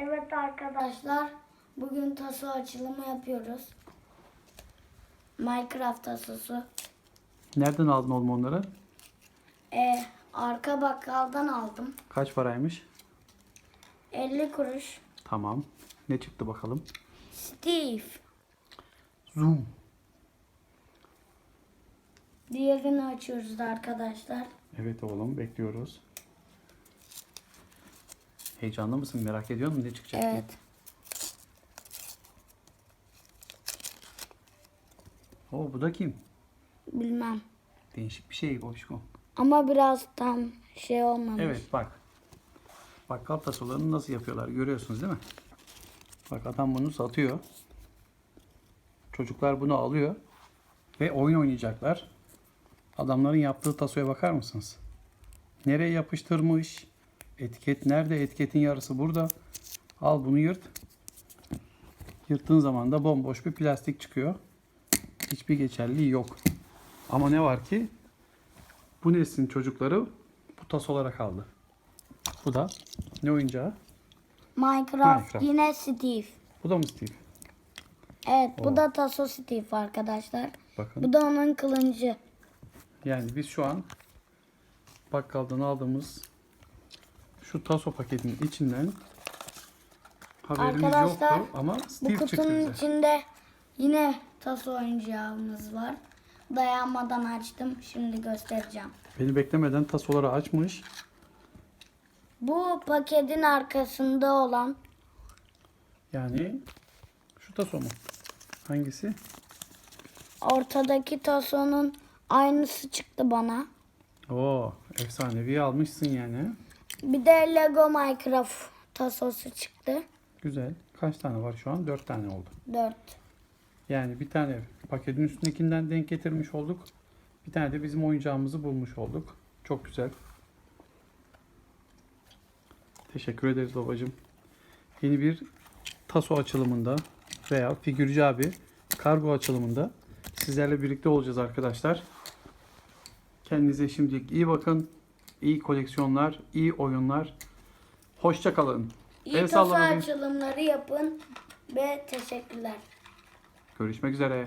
Evet arkadaşlar, bugün taso açılımı yapıyoruz. Minecraft tasosu. Nereden aldın oğlum onları? E, arka bakkaldan aldım. Kaç paraymış? 50 kuruş. Tamam. Ne çıktı bakalım? Steve. Zoom. Diğerini açıyoruz da arkadaşlar. Evet oğlum bekliyoruz. Heyecanlı mısın? Merak ediyor musun ne çıkacak diye? Evet. Oo bu da kim? Bilmem. Değişik bir şey Boşko. Ama biraz tam şey olmamış. Evet bak. Bakkal tasolarını nasıl yapıyorlar görüyorsunuz değil mi? Bak adam bunu satıyor. Çocuklar bunu alıyor. Ve oyun oynayacaklar. Adamların yaptığı tasoya bakar mısınız? Nereye yapıştırmış? Etiket nerede? Etiketin yarısı burada. Al bunu yırt. Yırttığın zaman da bomboş bir plastik çıkıyor. Hiçbir geçerliği yok. Ama ne var ki? Bu neslin çocukları bu tas olarak aldı. Bu da ne oyuncağı? Minecraft, Minecraft. yine Steve. Bu da mı Steve? Evet bu Oo. da taso Steve arkadaşlar. Bakın. Bu da onun kılıncı. Yani biz şu an bakkaldan aldığımız şu taso paketinin içinden haberimiz Arkadaşlar, yoktu ama Bu Steve çıktı kutunun bize. içinde yine taso oyuncağımız var. Dayanmadan açtım. Şimdi göstereceğim. Beni beklemeden tasoları açmış. Bu paketin arkasında olan Yani şu taso mu? Hangisi? ortadaki tasonun aynısı çıktı bana. Oo, efsanevi almışsın yani. Bir de Lego Minecraft tasosu çıktı. Güzel. Kaç tane var şu an? Dört tane oldu. 4. Yani bir tane paketin üstündekinden denk getirmiş olduk. Bir tane de bizim oyuncağımızı bulmuş olduk. Çok güzel. Teşekkür ederiz babacığım. Yeni bir taso açılımında veya figürcü abi kargo açılımında sizlerle birlikte olacağız arkadaşlar. Kendinize şimdilik iyi bakın. İyi koleksiyonlar, iyi oyunlar. Hoşça kalın. İyi El açılımları yapın ve teşekkürler. Görüşmek üzere.